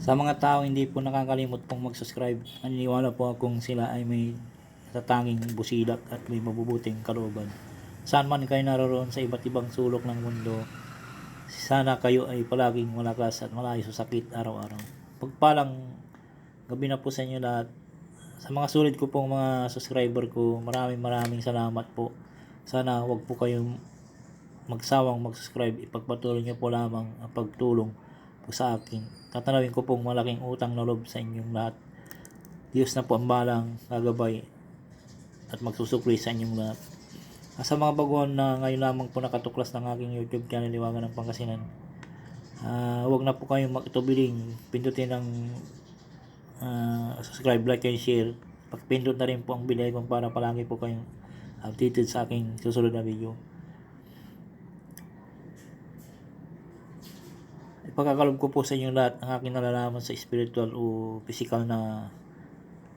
Sa mga tao hindi po nakakalimot pong mag-subscribe, naniniwala po akong sila ay may tatanging busilak at may mabubuting kalooban. Saan man kayo naroon sa iba't ibang sulok ng mundo, sana kayo ay palaging malakas at malayo sa sakit araw-araw. Pagpalang gabi na po sa inyo lahat. Sa mga sulit ko pong mga subscriber ko, maraming maraming salamat po. Sana wag po kayong magsawang mag-subscribe. Ipagpatuloy niyo po lamang ang pagtulong po sa akin. Tatanawin ko pong malaking utang na loob sa inyong lahat. Diyos na po ang balang gagabay at magsusukli sa inyong lahat. Ah, Sa mga baguhan na ngayon lamang po nakatuklas ng aking YouTube channel Liwagan ng Pangasinan, ah huwag na po kayong makitubiling. Pindutin ang ah, subscribe, like, and share. Pagpindot na rin po ang bell para palagi po kayong updated sa aking susunod na video. Ipagkakalob ko po sa inyo lahat ang aking nalalaman sa spiritual o physical na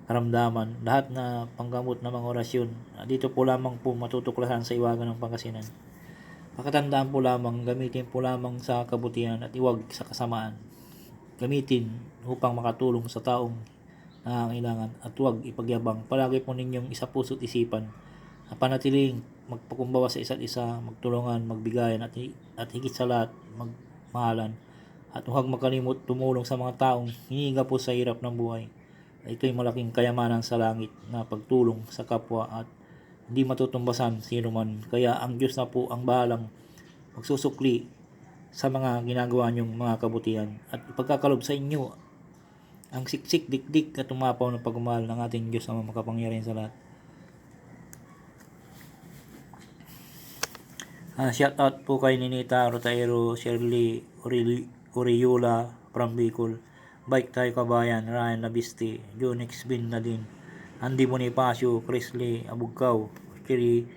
karamdaman. Lahat na panggamot ng mga orasyon. Ah, Dito po lamang po matutuklasan sa iwagan ng Pangasinan. Pakatandaan po lamang, gamitin po lamang sa kabutihan at iwag sa kasamaan. Gamitin upang makatulong sa taong nangangailangan at huwag ipagyabang. Palagi po ninyong isa puso't isipan na panatiling magpakumbawa sa isa't isa, magtulungan, magbigayan at, at higit sa lahat, magmahalan. At huwag makalimot tumulong sa mga taong hinihinga po sa hirap ng buhay. Ito'y malaking kayamanan sa langit na pagtulong sa kapwa at hindi matutumbasan sino man. Kaya ang Diyos na po ang bahalang magsusukli sa mga ginagawa niyong mga kabutihan at ipagkakalob sa inyo ang siksik dikdik at tumapaw ng pagmamahal ng ating Diyos na makapangyarihan sa lahat. Ah, shout out po kay Ninita Rotaero, Shirley Uri- Uriula from Bicol. Bike tayo kabayan, Ryan Labisti, Jonix Bin Nadine, Andy Bonifacio, Chris Lee, Abugkaw, Chiri,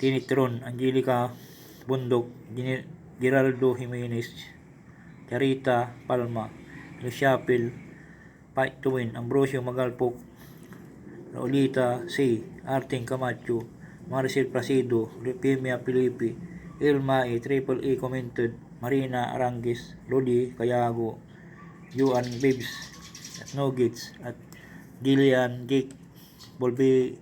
Tinitron, Angelica Bundok, Geraldo Jimenez, Charita Palma, Luciapil, Fight to Win, Ambrosio Magalpok, Raulita C. Arting Camacho, Maricel Placido, Lupimia Pilipi, Ilma E. Triple E Commented, Marina Arangis, Lodi Kayago, Yuan Bibs, at Nuggets, at Gillian Jake, Bolbe,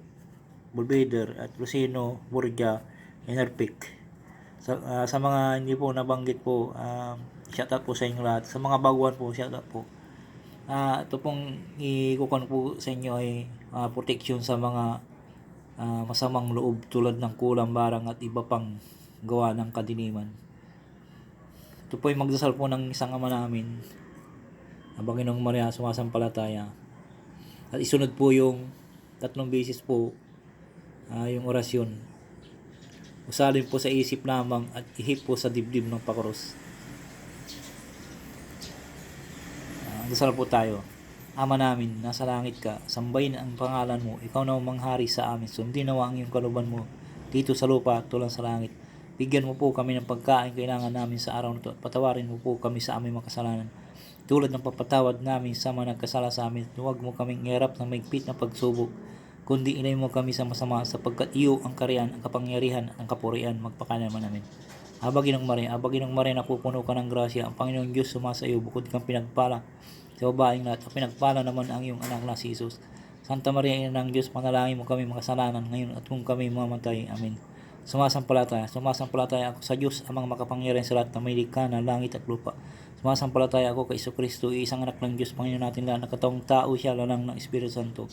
Bolbeder, at Lucino Burja, Enerpic. Sa, ah, sa mga hindi po nabanggit po, um, shout out po sa inyo lahat. Sa mga baguhan po, shout out po. Ah, ito pong ikukuhan po sa inyo ay ah, protection sa mga ah, masamang loob tulad ng kulang barang at iba pang gawa ng kadiliman. Ito po ay magdasal po ng isang ama namin na Panginoong Maria sumasampalataya. At isunod po yung tatlong beses po ah, yung orasyon. Usalin po sa isip lamang at ihip po sa dibdib ng pakros. Ah, dasal po tayo. Ama namin, nasa langit ka, sambayin ang pangalan mo, ikaw na ang manghari sa amin, sundin nawa ang iyong kaluban mo, dito sa lupa, tulad sa langit. Bigyan mo po kami ng pagkain kailangan namin sa araw na ito, at patawarin mo po kami sa aming mga kasalanan. Tulad ng papatawad namin sa mga nagkasala sa amin, huwag mo kaming iharap ng maigpit na pagsubok, kundi inay mo kami sa masama sapagkat iyo ang kariyan, ang kapangyarihan at ang kapurian magpakalaman namin. Aba Ginong Maria, Aba Ginong Maria, napupuno ka ng grasya, ang Panginoong Diyos sumasa iyo, bukod kang pinagpala sa babaeng lahat, at pinagpala naman ang iyong anak na si Jesus. Santa Maria, Ina ng Diyos, panalangin mo kami mga kasalanan ngayon at kung kami mamatay. Amen. Sumasampalataya, sumasampalataya ako sa Diyos, amang makapangyarihan sa lahat na may likha ng langit at lupa. Sumasampalataya ako kay Iso Kristo, isang anak ng Diyos, Panginoon natin lahat, nakatawang tao siya, lalang ng Espiritu Santo.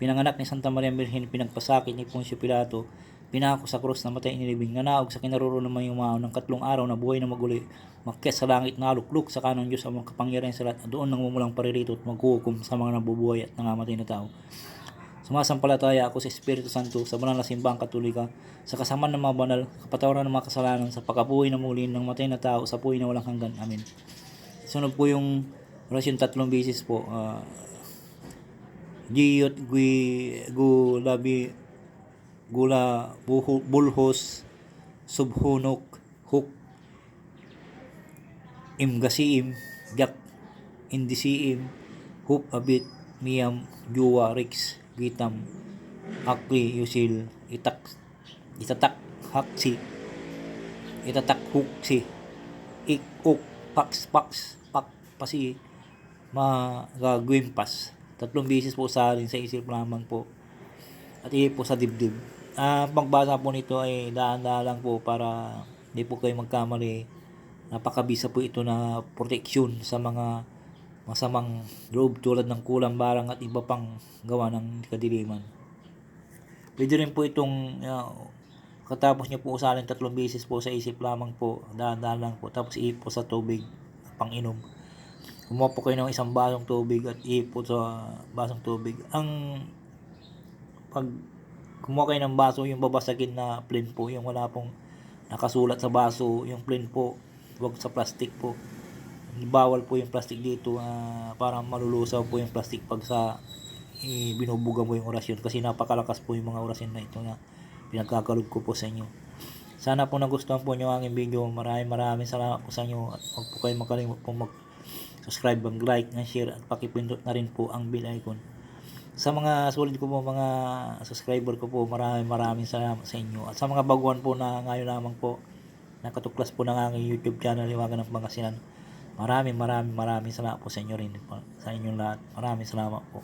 Pinanganak ni Santa Maria Virgen, pinagpasakit ni Poncio Pilato, pinako sa krus na matay inilibing, nanaog sa kinaruro yung mga ng katlong araw na buhay na maguli, makyat sa langit na lukluk sa kanong Diyos ang kapangyarihan sa lahat, at doon nang mumulang paririto at maghuhukom sa mga nabubuhay at nangamatay na tao. Sumasampalataya ako sa Espiritu Santo sa banal na simbang katolika, sa kasamaan ng mga banal, kapatawaran ng mga kasalanan, sa pagkabuhay na muli ng matay na tao, sa buhay na walang hanggan. Amen. Sunod po yung orasyon tatlong beses po. ah, Giyot gui gulabi gula bulhos subhunok huk imgasiim jak indisiim hup abit miyam juwa rix gitam akli yusil itak itatak haksi itatak huksi ik uk paks paks pak pasi magagwimpas. Tatlong beses po sa alin sa isip lamang po. At ihi po sa dibdib. Ah, pagbasa po nito ay daan-daan lang po para hindi po kayo magkamali. Napakabisa po ito na proteksyon sa mga masamang loob tulad ng kulang barang at iba pang gawa ng kadiliman. Pwede rin po itong uh, katapos nyo po usalin tatlong beses po sa isip lamang po, daan-daan lang po, tapos iip po sa tubig pang inom. Kumuha po kayo ng isang basong tubig at iip po sa basong tubig. Ang pag kumuha kayo ng baso, yung babasagin na plain po, yung wala pong nakasulat sa baso, yung plain po, huwag sa plastic po. Bawal po yung plastic dito, ah, para malulusaw po yung plastic pag sa eh, binubuga mo yung orasyon kasi napakalakas po yung mga orasyon na ito na pinagkakalog ko po sa inyo. Sana po nagustuhan po nyo ang aking video. Maraming maraming salamat po sa inyo at huwag po kayo makalimut po mag subscribe, mag like, and share at pakipindot na rin po ang bell icon. Sa mga solid ko po mga subscriber ko po maraming maraming salamat sa inyo. At sa mga baguhan po na ngayon lamang po nakatuklas po ng aking YouTube channel Liwagan ng Pangasinan. Maraming maraming maraming salamat po sa inyo rin po, sa inyong lahat. Maraming salamat po.